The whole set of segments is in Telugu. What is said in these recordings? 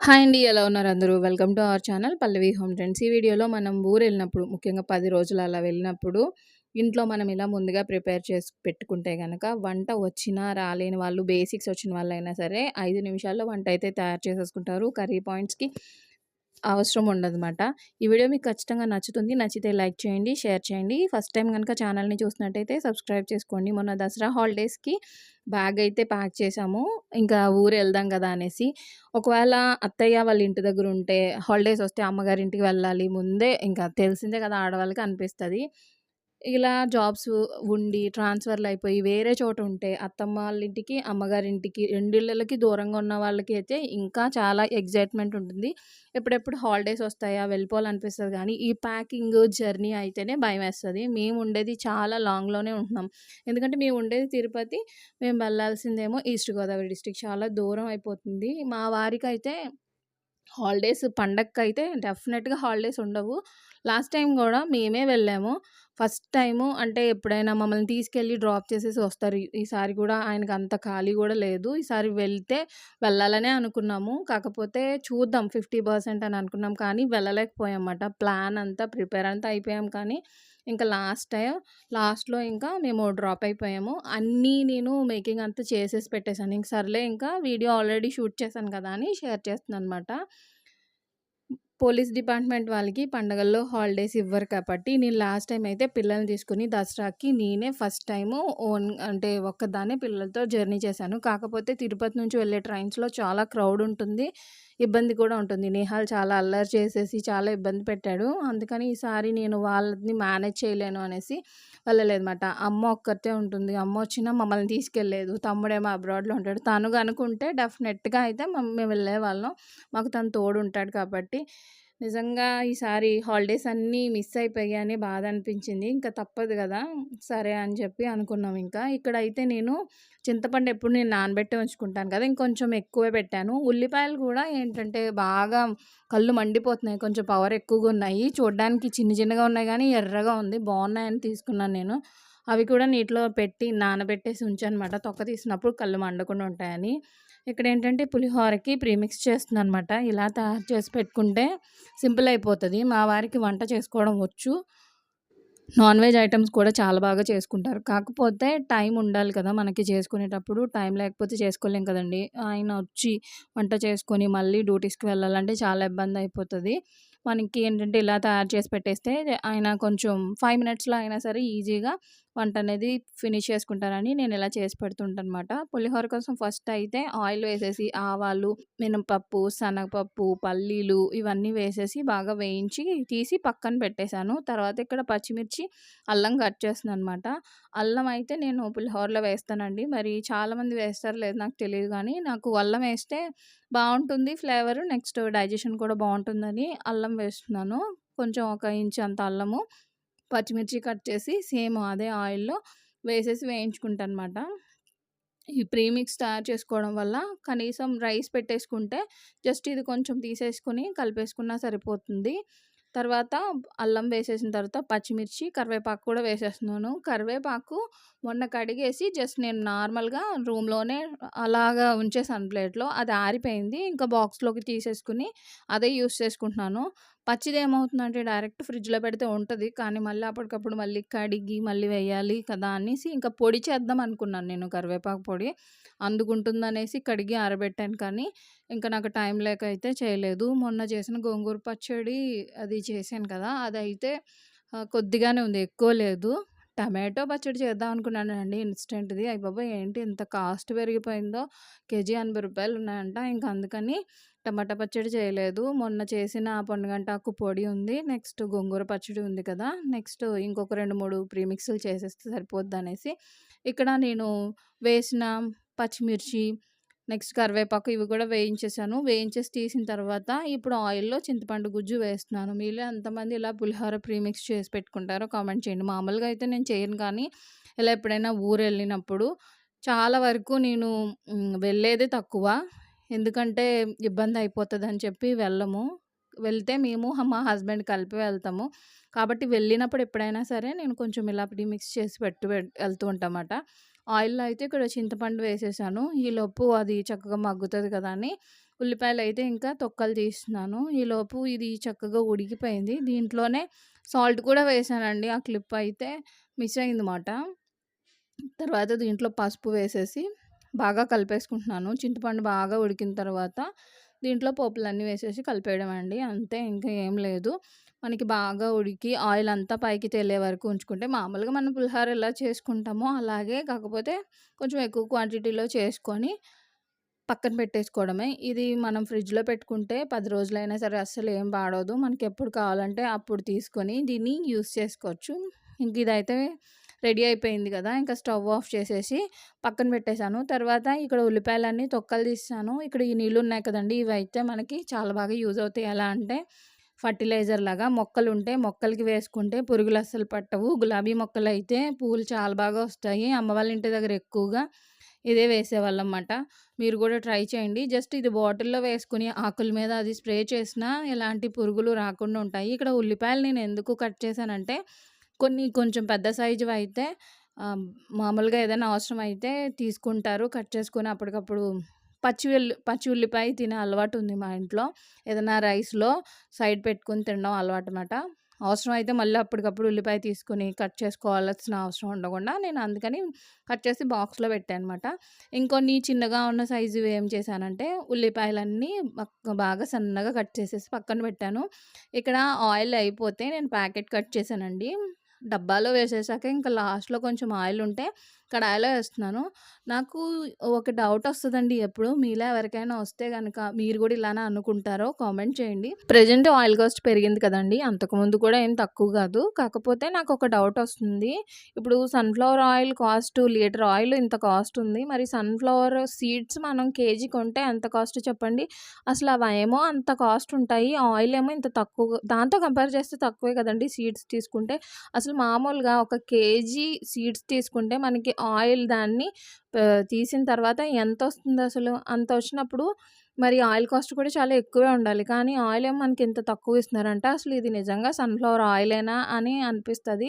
హాయ్ అండి. ఎలా ఉన్నారు అందరూ? Welcome to our channel Pallavi home trends. ఈ వీడియోలో మనం ఊరు వెళ్ళినప్పుడు ముఖ్యంగా పది రోజులు అలా వెళ్ళినప్పుడు ఇంట్లో మనం ఇలా ముందుగా ప్రిపేర్ చేసి పెట్టుకుంటే కనుక వంట వచ్చినా రాలేని వాళ్ళు బేసిక్స్ వచ్చిన వాళ్ళైనా సరే ఐదు నిమిషాల్లో వంట అయితే తయారు చేసేసుకుంటారు. కర్రీ పాయింట్స్‌కి అవసరం ఉండదన్నమాట ఈ వీడియో మీకు ఖచ్చితంగా నచ్చుతుంది. నచ్చితే లైక్ చేయండి, షేర్ చేయండి. ఫస్ట్ టైం కనుక ఛానల్‌ని చూసినట్టయితే సబ్స్క్రైబ్ చేసుకోండి. మొన్న దసరా హాలిడేస్‌కి బ్యాగ్ అయితే ప్యాక్ చేసాము ఇంకా ఊరే వెళ్దాం కదా అనేసి. ఒకవేళ అత్తయ్య వాళ్ళ ఇంటి దగ్గర ఉంటే హాలిడేస్ వస్తే అమ్మగారింటికి వెళ్ళాలి. ముందే ఇంకా తెలిసిందే కదా ఆడవాళ్ళకి అనిపిస్తుంది ఇలా జాబ్స్ ఉండి ట్రాన్స్ఫర్లు అయిపోయి వేరే చోట ఉంటే అత్తమ్మ వాళ్ళ ఇంటికి, అమ్మగారింటికి రెండిళ్ళకి దూరంగా ఉన్న వాళ్ళకి అయితే ఇంకా చాలా ఎక్సైట్‌మెంట్ ఉంటుంది. ఎప్పుడెప్పుడు హాలిడేస్ వస్తాయా వెళ్ళిపోవాలనిపిస్తది గానీ, ఈ ప్యాకింగ్ జర్నీ అయితేనే భయమేస్తది. మేము ఉండేది చాలా లాంగ్‌లోనే ఉంటున్నాం. ఎందుకంటే మేము ఉండేది తిరుపతి. మేము వెళ్ళాల్సిందేమో ఈస్ట్ గోదావరి డిస్ట్రిక్ట్. చాలా దూరం అయిపోతుంది. మా వారికైతే హాలిడేస్ పండగకైతే డెఫినెట్‌గా హాలిడేస్ ఉండవు. లాస్ట్ టైం కూడా మేమే వెళ్ళాము. ఫస్ట్ టైము అంటే ఎప్పుడైనా మమ్మల్ని తీసుకెళ్ళి డ్రాప్ చేసేసి వస్తారు. ఈసారి కూడా ఆయనకు అంత ఖాళీ కూడా లేదు. ఈసారి వెళ్తే వెళ్ళాలనే అనుకున్నాము. కాకపోతే చూద్దాం 50% అని అనుకున్నాం. కానీ వెళ్ళలేకపోయామన్నమాట. ప్లాన్ అంతా ప్రిపేర్ అంతా అయిపోయాం కానీ ఇంకా లాస్ట్ టైం లాస్ట్‌లో ఇంకా మేము డ్రాప్ అయిపోయాము. అన్నీ నేను మేకింగ్ అంతా చేసేసి పెట్టేసాను. ఇంక సర్లే ఇంకా వీడియో ఆల్రెడీ షూట్ చేశాను కదా! అని షేర్ చేస్తున్నాను అనమాట పోలీస్ డిపార్ట్‌మెంట్ వాళ్ళకి పండగల్లో హాలిడేస్ ఇవ్వరు కాబట్టి నేను లాస్ట్ టైం అయితే పిల్లల్ని తీసుకుని దసరాకి నేనే ఫస్ట్ టైము ఓన్ అంటే ఒక్కదాన్నే పిల్లలతో జర్నీ చేశాను. కాకపోతే తిరుపతి నుంచి వెళ్ళే ట్రైన్స్‌లో చాలా క్రౌడ్ ఉంటుంది. ఇబ్బంది కూడా ఉంటుంది. నేహాలు చాలా అల్లరి చేసేసి చాలా ఇబ్బంది పెట్టాడు. అందుకని ఈసారి నేను వాళ్ళని మేనేజ్ చేయలేను అనేసి వెళ్ళలేదన్నమాట. అమ్మ ఒక్కతే ఉంటుంది. అమ్మ వచ్చినా మమ్మల్ని తీసుకెళ్ళలేదు. తమ్ముడేమో అబ్రాడ్‌లో ఉంటాడు. తను కనుకుంటే డెఫినెట్‌గా అయితే మేము మేము వెళ్ళేవాళ్ళం. మాకు తను తోడు ఉంటాడు కాబట్టి నిజంగా ఈసారి హాలిడేస్ అన్నీ మిస్ అయిపోయాయని బాధ అనిపించింది. ఇంకా తప్పదు కదా సరే అని చెప్పి అనుకున్నాం ఇంకా. ఇక్కడైతే నేను చింతపండు ఎప్పుడు నేను నానబెట్టి ఉంచుకుంటాను కదా! ఇంకొంచెం ఎక్కువే పెట్టాను. ఉల్లిపాయలు కూడా ఏంటంటే బాగా కళ్ళు మండిపోతున్నాయి. కొంచెం పవర్ ఎక్కువగా ఉన్నాయి. చూడ్డానికి చిన్న చిన్నగా ఉన్నాయి కానీ ఎర్రగా ఉంది. బాగున్నాయని తీసుకున్నాను నేను. అవి కూడా నీటిలో పెట్టి నానబెట్టేసి ఉంచనమాట తొక్క తీసినప్పుడు కళ్ళు మండకుండా ఉంటాయని. ఇక్కడ ఏంటంటే పులిహోరకి ప్రీమిక్స్ చేస్తుంది అనమాట ఇలా తయారు చేసి పెట్టుకుంటే సింపుల్ అయిపోతుంది మా వారికి వంట చేసుకోవడం వచ్చు. నాన్ వెజ్ ఐటమ్స్ కూడా చాలా బాగా చేసుకుంటారు. కాకపోతే టైం ఉండాలి కదా! మనకి చేసుకునేటప్పుడు. టైం లేకపోతే చేసుకోలేం కదండీ! ఆయన వచ్చి వంట చేసుకొని మళ్ళీ డ్యూటీస్‌కి వెళ్ళాలంటే చాలా ఇబ్బంది అయిపోతుంది మనకి ఏంటంటే ఇలా తయారు చేసి పెట్టేస్తే ఆయన కొంచెం ఫైవ్ మినిట్స్‌లో అయినా సరే ఈజీగా వంట అనేది ఫినిష్ చేసుకుంటారని నేను ఇలా చేసి పెడుతుంటానన్నమాట. పులిహోర కోసం ఫస్ట్ అయితే ఆయిల్ వేసేసి ఆవాలు, మినపప్పు, శనగపప్పు, పల్లీలు ఇవన్నీ వేసేసి బాగా వేయించి తీసి పక్కన పెట్టేసాను. తర్వాత ఇక్కడ పచ్చిమిర్చి, అల్లం కట్ చేస్తున్నానన్నమాట. అల్లం అయితే నేను పులిహోరలో వేస్తానండి. మరి చాలామంది వేస్తారో లేదు నాకు తెలియదు కానీ నాకు అల్లం వేస్తే బాగుంటుంది ఫ్లేవరు. నెక్స్ట్ డైజెషన్ కూడా బాగుంటుందని అల్లం వేస్తున్నాను. కొంచెం ఒక ఇంచ్ అంత అల్లము, పచ్చిమిర్చి కట్ చేసి సేమ్ అదే ఆయిల్‌లో వేసేసి వేయించుకుంటానన్నమాట. ఈ ప్రీమిక్స్ తయారు చేసుకోవడం వల్ల కనీసం రైస్ పెట్టేసుకుంటే జస్ట్ ఇది కొంచెం తీసేసుకొని కలిపేసుకున్నా సరిపోతుంది. తర్వాత అల్లం వేసేసిన తర్వాత పచ్చిమిర్చి, కరివేపాకు కూడా వేసేస్తున్నాను. కరివేపాకు మొన్న కడిగేసి జస్ట్ నేను నార్మల్‌గా రూమ్‌లోనే అలాగా ఉంచేసాను ప్లేట్‌లో. అది ఆరిపోయింది. ఇంకా బాక్స్‌లోకి తీసేసుకుని అదే యూస్ చేసుకుంటున్నాను. పచ్చిది ఏమవుతుందంటే డైరెక్ట్ ఫ్రిడ్జ్‌లో పెడితే ఉంటుంది కానీ మళ్ళీ అప్పటికప్పుడు మళ్ళీ కడిగి మళ్ళీ వేయాలి కదా! అనేసి ఇంకా పొడి చేద్దాం అనుకున్నాను నేను కరివేపాకు పొడి. అందుకుంటుందనేసి కడిగి ఆరబెట్టాను కానీ ఇంకా నాకు టైం లేక అయితే చేయలేదు. మొన్న చేసిన గోంగూర పచ్చడి అది చేశాను కదా! అదైతే కొద్దిగానే ఉంది. ఎక్కువ లేదు. టమాటో పచ్చడి చేద్దాం అనుకున్నానండి ఇన్స్టెంట్ది అయ్యి బాబా ఏంటి ఇంత కాస్ట్ పెరిగిపోయిందో కేజీ ఎనభై రూపాయలు ఉన్నాయంట. ఇంక అందుకని టమాటా పచ్చడి చేయలేదు. మొన్న చేసిన పొన్నగంటాకు పొడి ఉంది. నెక్స్ట్ గోంగూర పచ్చడి ఉంది కదా! నెక్స్ట్ ఇంకొక 2, 3 ప్రీమిక్స్‌లు చేసేస్తే సరిపోద్దనేసి ఇక్కడ నేను వేసిన పచ్చిమిర్చి, నెక్స్ట్ కరివేపాకు ఇవి కూడా వేయించేసాను. వేయించేసి తీసిన తర్వాత ఇప్పుడు ఆయిల్‌లో చింతపండు గుజ్జు వేస్తున్నాను. మీలో ఎంతమంది ఇలా పులిహోర ప్రీమిక్స్ చేసి పెట్టుకుంటారో కామెంట్ చేయండి. మామూలుగా అయితే నేను చేయను కానీ ఇలా ఎప్పుడైనా ఊరు వెళ్ళినప్పుడు చాలా వరకు నేను వెళ్ళేదే తక్కువ. ఎందుకంటే ఇబ్బంది అయిపోతుందని చెప్పి వెళ్ళము. వెళ్తే మేము మా హస్బెండ్ కలిపి వెళ్తాము. కాబట్టి వెళ్ళినప్పుడు ఎప్పుడైనా సరే నేను కొంచెం ఇలా మిక్స్ చేసి పెట్టి వెళ్తూ ఉంటామాట. ఆయిల్‌లో అయితే ఇక్కడ చింతపండు వేసేసాను. ఈలోపు అది చక్కగా మగ్గుతుంది కదా! అని ఉల్లిపాయలు అయితే ఇంకా తొక్కలు తీస్తున్నాను. ఈలోపు ఇది చక్కగా ఉడికిపోయింది. దీంట్లోనే సాల్ట్ కూడా వేసానండి ఆ క్లిప్ అయితే మిస్ అయిందన్నమాట. తర్వాత దీంట్లో పసుపు వేసేసి బాగా కలిపేసుకుంటున్నాను. చింతపండు బాగా ఉడికిన తర్వాత దీంట్లో పోపులన్నీ వేసేసి కలిపేయడం అండి. అంతే ఇంకా ఏం లేదు. మనకి బాగా ఉడికి ఆయిల్ అంతా పైకి తేలే వరకు ఉంచుకుంటే మామూలుగా మనం పులిహోర ఎలా చేసుకుంటామో అలాగే కాకపోతే కొంచెం ఎక్కువ క్వాంటిటీలో చేసుకొని పక్కన పెట్టేసుకోవడమే. ఇది మనం ఫ్రిడ్జ్‌లో పెట్టుకుంటే పది రోజులైనా సరే అస్సలు ఏం పాడదు మనకి ఎప్పుడు కావాలంటే అప్పుడు తీసుకొని దీన్ని యూస్ చేసుకోవచ్చు. ఇంక ఇదైతే రెడీ అయిపోయింది కదా! ఇంకా స్టవ్ ఆఫ్ చేసేసి పక్కన పెట్టేసాను. తర్వాత ఇక్కడ ఉల్లిపాయలన్నీ తొక్కలు తీసాను ఇక్కడ ఈ నీళ్ళు ఉన్నాయి కదండి ఇవి అయితే మనకి చాలా బాగా యూజ్ అవుతాయి. ఎలా అంటే ఫర్టిలైజర్ లాగా మొక్కలు ఉంటే మొక్కలకి వేసుకుంటే పురుగులు అస్సలు పట్టవు. గులాబీ మొక్కలైతే పువ్వులు చాలా బాగా వస్తాయి. అమ్మ వాళ్ళ ఇంటి దగ్గర ఎక్కువగా ఇదే వేసేవాళ్ళనమాట. మీరు కూడా ట్రై చేయండి. జస్ట్ ఇది బాటిల్‌లో వేసుకుని ఆకుల మీద అది స్ప్రే చేసినా ఎలాంటి పురుగులు రాకుండా ఉంటాయి. ఇక్కడ ఉల్లిపాయలు నేను ఎందుకు కట్ చేశానంటే కొన్ని కొంచెం పెద్ద సైజు అయితే మామూలుగా ఏదైనా అవసరం అయితే తీసుకుంటారు. కట్ చేసుకొని అప్పటికప్పుడు పచ్చి ఉల్లి పచ్చి ఉల్లిపాయ తినే అలవాటు ఉంది మా ఇంట్లో. ఏదైనా రైస్‌లో సైడ్ పెట్టుకుని తినడం అలవాటు అనమాట అవసరం అయితే మళ్ళీ అప్పటికప్పుడు ఉల్లిపాయ తీసుకొని కట్ చేసుకోవాల్సిన అవసరం ఉండకుండా నేను అందుకని కట్ చేసి బాక్స్‌లో పెట్టానమాట. ఇంకొన్ని చిన్నగా ఉన్న సైజు ఏం చేశానంటే ఉల్లిపాయలన్నీ బాగా సన్నగా కట్ చేసేసి పక్కన పెట్టాను. ఇక్కడ ఆయిల్ అయిపోతే నేను ప్యాకెట్ కట్ చేశానండి. డబ్బాలో వేసేసాక ఇంకా లాస్ట్‌లో కొంచెం ఆయిల్ ఉంటే కడాయిలో వేస్తున్నాను. నాకు ఒక డౌట్ వస్తుందండి ఎప్పుడు. మీలా ఎవరికైనా వస్తే కనుక మీరు కూడా ఇలానే అనుకుంటారో కామెంట్ చేయండి. ప్రెజెంట్ ఆయిల్ కాస్ట్ పెరిగింది కదండి అంతకుముందు కూడా ఏం తక్కువ కాదు. కాకపోతే నాకు ఒక డౌట్ వస్తుంది. ఇప్పుడు sunflower oil cost litre oil ఇంత కాస్ట్ ఉంది. మరి సన్‌ఫ్లవర్ సీడ్స్ మనం కేజీ కొంటే ఎంత కాస్ట్ చెప్పండి? అసలు అవేమో అంత కాస్ట్ ఉంటాయి. ఆయిల్ ఏమో ఇంత తక్కువ దాంతో కంపేర్ చేస్తే తక్కువే కదండి సీడ్స్ తీసుకుంటే. అసలు మామూలుగా ఒక కేజీ సీడ్స్ తీసుకుంటే మనకి ఆయిల్ దాన్ని తీసిన తర్వాత ఎంత వస్తుందో అసలు అంత వచ్చినప్పుడు మరి ఆయిల్ కాస్ట్ కూడా చాలా ఎక్కువే ఉండాలి. కానీ ఆయిల్ ఏమో మనకి ఇంత తక్కువ ఇస్తున్నారంట. అసలు ఇది నిజంగా సన్‌ఫ్లవర్ ఆయిలేనా అని అనిపిస్తుంది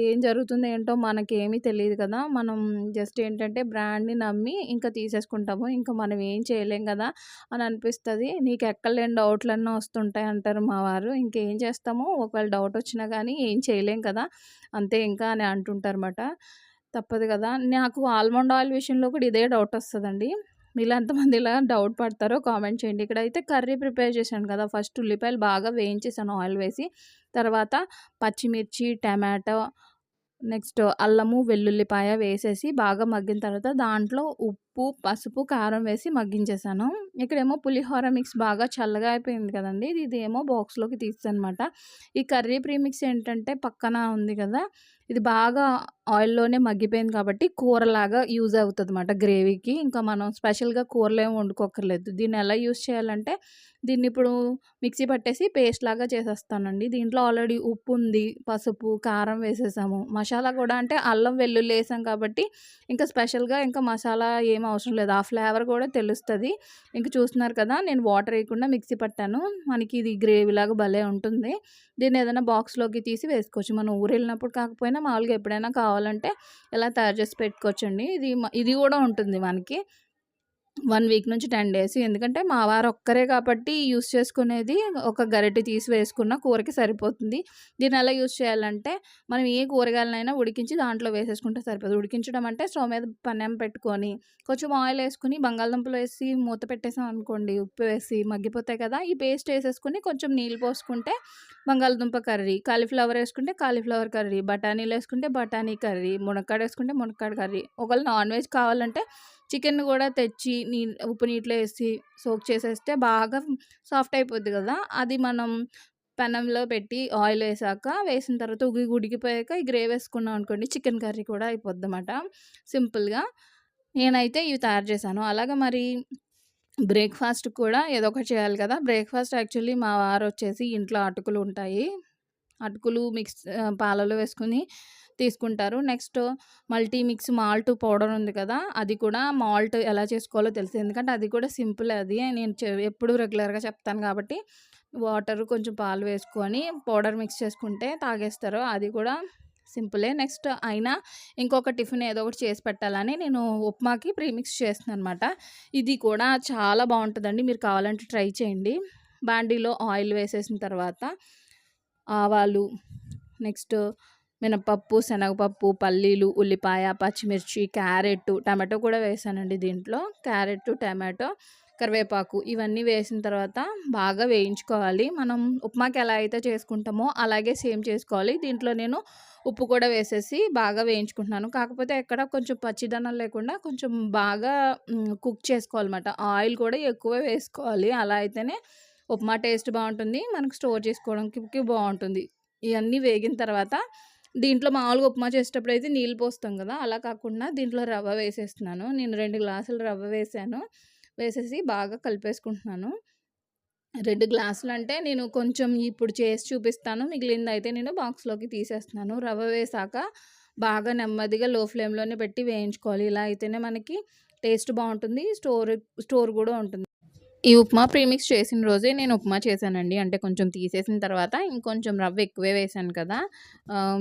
ఏం జరుగుతుందో ఏంటో మనకేమీ తెలియదు కదా! మనం జస్ట్ ఏంటంటే బ్రాండ్‌ని నమ్మి ఇంకా తీసేసుకుంటాము. ఇంకా మనం ఏం చేయలేం కదా! అని అనిపిస్తుంది నీకు ఎక్కడలేని డౌట్లన్నా వస్తుంటాయి అంటారు మా వారు. ఇంకేం చేస్తాము? ఒకవేళ డౌట్ వచ్చినా కానీ ఏం చేయలేం కదా! అంతే ఇంకా అని అంటుంటారన్నమాట. తప్పదు కదా! నాకు ఆల్మండ్ ఆయిల్ విషయంలో కూడా ఇదే డౌట్ వస్తుందండి మీలో ఎంతమంది ఇలా డౌట్ పడతారో కామెంట్ చేయండి. ఇక్కడ అయితే కర్రీ ప్రిపేర్ చేశాను కదా! ఫస్ట్ ఉల్లిపాయలు బాగా వేయించేసాను ఆయిల్ వేసి. తర్వాత పచ్చిమిర్చి, టమాటో నెక్స్ట్ అల్లము, వెల్లుల్లిపాయ వేసేసి బాగా మగ్గిన తర్వాత దాంట్లో ఉప్పు, ఉప్పు పసుపు, కారం వేసి మగ్గించేసాను. ఇక్కడేమో పులిహోర మిక్స్ బాగా చల్లగా అయిపోయింది కదండీ! ఏమో బాక్స్‌లోకి తీస్తానమాట ఈ కర్రీ ప్రీమిక్స్ ఏంటంటే పక్కన ఉంది కదా! ఇది బాగా ఆయిల్‌లోనే మగ్గిపోయింది కాబట్టి కూరలాగా యూజ్ అవుతదన్నమాట గ్రేవీకి. ఇంకా మనం స్పెషల్‌గా కూరలు ఏమి వండుకోక్కర్లేదు. దీన్ని ఎలా యూజ్ చేయాలంటే దీన్ని ఇప్పుడు మిక్సీ పట్టేసి పేస్ట్ లాగా చేసేస్తానండి. దీంట్లో ఆల్రెడీ ఉప్పు ఉంది, పసుపు, కారం వేసేసాము. మసాలా కూడా అంటే అల్లం, వెల్లుల్లి వేసాం కాబట్టి ఇంకా స్పెషల్‌గా ఇంకా మసాలా ఏమి అవసరం లేదు. ఆ ఫ్లేవర్ కూడా తెలుస్తుంది ఇంక చూస్తున్నారు కదా! నేను వాటర్ వేయకుండా మిక్సీ పట్టాను. మనకి ఇది గ్రేవీలాగా భలే ఉంటుంది. దీన్ని ఏదైనా బాక్స్‌లోకి తీసి వేసుకోవచ్చు. మనం ఊరు వెళ్ళినప్పుడు కాకపోయినా మామూలుగా ఎప్పుడైనా కావాలంటే ఇలా తయారు చేసి పెట్టుకోవచ్చండి. ఇది ఇది కూడా ఉంటుంది మనకి. వన్ వీక్ నుంచి 10 డేస్. ఎందుకంటే మా వారు ఒక్కరే కాబట్టి యూస్ చేసుకునేది ఒక గరిటె తీసి వేసుకున్న కూరకి సరిపోతుంది. దీన్ని ఎలా యూస్ చేయాలంటే మనం ఏ కూరగాయలనైనా ఉడికించి దాంట్లో వేసేసుకుంటే సరిపోదు. ఉడికించడం అంటే స్టవ్ మీద పన్నెం పెట్టుకొని కొంచెం ఆయిల్ వేసుకుని బంగాళదుంపలు వేసి మూత పెట్టేసాం అనుకోండి ఉప్పు వేసి మగ్గిపోతాయి కదా! ఈ పేస్ట్ వేసేసుకుని కొంచెం నీళ్ళు పోసుకుంటే బంగాళదుంప కర్రీ, కాలీఫ్లవర్ వేసుకుంటే కాలీఫ్లవర్ కర్రీ, బఠానీలు వేసుకుంటే బఠానీ కర్రీ, మునక్కాడ వేసుకుంటే మునక్కాడ కర్రీ. ఒకవేళ నాన్ వెజ్ కావాలంటే చికెన్ కూడా తెచ్చి నీ ఉప్పు నీటిలో వేసి సోక్ చేసేస్తే బాగా సాఫ్ట్ అయిపోద్ది కదా! అది మనం పెనంలో పెట్టి ఆయిల్ వేసాక వేసిన తర్వాత ఉగి ఉడికిపోయాక ఈ గ్రేవ్ వేసుకున్నాం అనుకోండి చికెన్ కర్రీ కూడా అయిపోద్ది అనమాట సింపుల్‌గా. నేనైతే ఇవి తయారు చేశాను. అలాగే మరి బ్రేక్ఫాస్ట్ కూడా ఏదో ఒకటి చేయాలి కదా! బ్రేక్‌ఫాస్ట్ యాక్చువల్లీ మా వారు వచ్చేసి ఇంట్లో అటుకులు ఉంటాయి. అటుకులు మిక్స్ పాలలో వేసుకొని తీసుకుంటారు. Next multi mix malt powder ఉంది కదా! అది కూడా మాల్ట్ ఎలా చేసుకోవాలో తెలుసు. ఎందుకంటే అది కూడా సింపుల్ అది. నేను చె ఎప్పుడు రెగ్యులర్‌గా చెప్తాను కాబట్టి వాటర్ కొంచెం పాలు వేసుకొని పౌడర్ మిక్స్ చేసుకుంటే తాగేస్తారు. అది కూడా సింపులే నెక్స్ట్ అయినా ఇంకొక టిఫిన్ ఏదో ఒకటి చేసి పెట్టాలని నేను ఉప్మాకి ప్రీమిక్స్ చేస్తున్నాను అనమాట ఇది కూడా చాలా బాగుంటుందండి మీరు కావాలంటే ట్రై చేయండి బాండీలో ఆయిల్ వేసేసిన తర్వాత ఆవాలు నెక్స్ట్ మినపప్పు శనగపప్పు పల్లీలు ఉల్లిపాయ పచ్చిమిర్చి క్యారెట్ టమాటో కూడా వేసానండి దీంట్లో. క్యారెట్ టమాటో కరివేపాకు ఇవన్నీ వేసిన తర్వాత బాగా వేయించుకోవాలి. మనం ఉప్మాకి ఎలా అయితే చేసుకుంటామో అలాగే సేమ్ చేసుకోవాలి. దీంట్లో నేను ఉప్పు కూడా వేసేసి బాగా వేయించుకుంటున్నాను. కాకపోతే ఎక్కడ కొంచెం పచ్చిదనం లేకుండా కొంచెం బాగా కుక్ చేసుకోవాలన్నమాట. ఆయిల్ కూడా ఎక్కువ వేసుకోవాలి. అలా అయితేనే ఉప్మా టేస్ట్ బాగుంటుంది. మనకు స్టోర్ చేసుకోవడానికి బాగుంటుంది. ఇవన్నీ వేగిన తర్వాత దీంట్లో మామూలుగా ఉప్మా చేసేటప్పుడు అయితే నీళ్ళు పోస్తాం కదా అలా కాకుండా దీంట్లో రవ్వ వేసేస్తున్నాను. నేను రెండు గ్లాసులు రవ్వ వేసాను. వేసేసి బాగా కలిపేసుకుంటున్నాను. రెండు గ్లాసులు అంటే నేను కొంచెం ఇప్పుడు చేసి చూపిస్తాను. మిగిలింది అయితే నేను బాక్స్లోకి తీసేస్తున్నాను. రవ్వ వేసాక బాగా నెమ్మదిగా లో ఫ్లేమ్లోనే పెట్టి వేయించుకోవాలి. ఇలా అయితేనే మనకి టేస్ట్ బాగుంటుంది. స్టోర్ స్టోర్ కూడా ఉంటుంది. ఈ ఉప్మా ప్రీమిక్స్ చేసిన రోజే నేను ఉప్మా చేశానండి. అంటే కొంచెం తీసేసిన తర్వాత ఇంకొంచెం రవ్వ ఎక్కువే వేసాను కదా.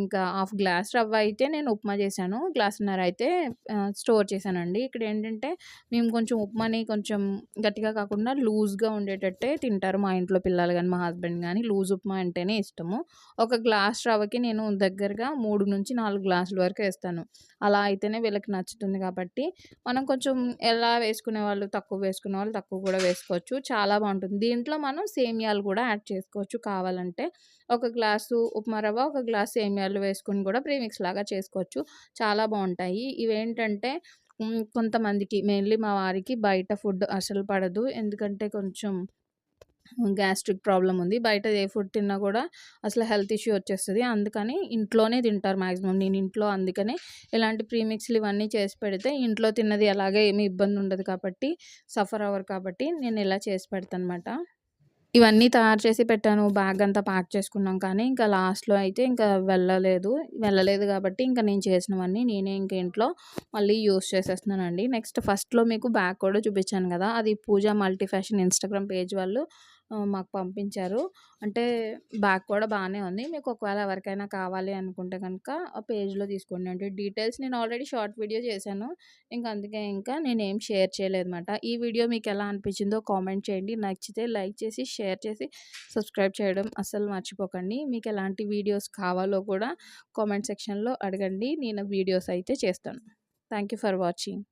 ఇంకా హాఫ్ గ్లాస్ రవ్వ అయితే నేను ఉప్మా చేశాను. గ్లాసున్నర అయితే స్టోర్ చేశానండి. ఇక్కడ ఏంటంటే మేము కొంచెం ఉప్మాని కొంచెం గట్టిగా కాకుండా లూజ్గా ఉండేటట్టే తింటారు మా ఇంట్లో పిల్లలు కానీ మా హస్బెండ్ కానీ లూజ్ ఉప్మా అంటేనే ఇష్టము. ఒక గ్లాస్ రవ్వకి నేను దగ్గరగా మూడు నుంచి నాలుగు గ్లాసుల వరకు వేస్తాను. అలా అయితేనే వీళ్ళకి నచ్చుతుంది కాబట్టి మనం కొంచెం ఎలా వేసుకునే వాళ్ళు తక్కువ వేసుకునే వాళ్ళు తక్కువ కూడా వేసుకుంటాం చేసుకోవచ్చు. చాలా బాగుంటుంది. దీంట్లో మనం సేమియాలు కూడా యాడ్ చేసుకోవచ్చు. కావాలంటే ఒక గ్లాసు ఉప్మా రవ్వ ఒక గ్లాస్ సేమియాలు వేసుకుని కూడా ప్రీమిక్స్ లాగా చేసుకోవచ్చు. చాలా బాగుంటాయి. ఇవేంటంటే కొంతమందికి మెయిన్లీ మా వారికి బయట ఫుడ్ అసలు పడదు. ఎందుకంటే కొంచెం గ్యాస్ట్రిక్ ప్రాబ్లం ఉంది. బయట ఏ ఫుడ్ తిన్నా కూడా అసలు హెల్త్ ఇష్యూ వచ్చేస్తుంది. అందుకని ఇంట్లోనే తింటారు మ్యాక్సిమం నేను ఇంట్లో అందుకనే ఇలాంటి ప్రీమిక్స్లు ఇవన్నీ చేసి పెడితే ఇంట్లో తిన్నది అలాగే ఏమీ ఇబ్బంది ఉండదు కాబట్టి సఫర్ అవ్వరు కాబట్టి నేను ఇలా చేసి పెడతాను అనమాట ఇవన్నీ తయారు చేసి పెట్టాను. బ్యాగ్ అంతా ప్యాక్ చేసుకున్నాం కానీ ఇంకా లాస్ట్లో అయితే ఇంకా వెళ్ళలేదు. వెళ్ళలేదు కాబట్టి ఇంకా నేను చేసినవన్నీ నేనే ఇంకా ఇంట్లో మళ్ళీ యూస్ చేసేస్తున్నానండి. నెక్స్ట్ ఫస్ట్లో మీకు బ్యాగ్ కూడా చూపించాను కదా అది Pooja multi fashion Instagram page వాళ్ళు మాకు పంపించారు. అంటే బ్యాగ్ కూడా బాగానే ఉంది. మీకు ఒకవేళ ఎవరికైనా కావాలి అనుకుంటే కనుక ఆ పేజ్లో తీసుకోండి. అంటే డీటెయిల్స్ నేను ఆల్రెడీ షార్ట్ వీడియో చేశాను. ఇంకా అందుకే ఇంకా నేను ఏం షేర్ చేయలేదన్నమాట. ఈ వీడియో మీకు ఎలా అనిపించిందో కామెంట్ చేయండి. నచ్చితే లైక్ చేసి షేర్ చేసి సబ్స్క్రైబ్ చేయడం అస్సలు మర్చిపోకండి. మీకు ఎలాంటి వీడియోస్ కావాలో కూడా కామెంట్ సెక్షన్లో అడగండి. నేను వీడియోస్ అయితే చేస్తాను. Thank for watching.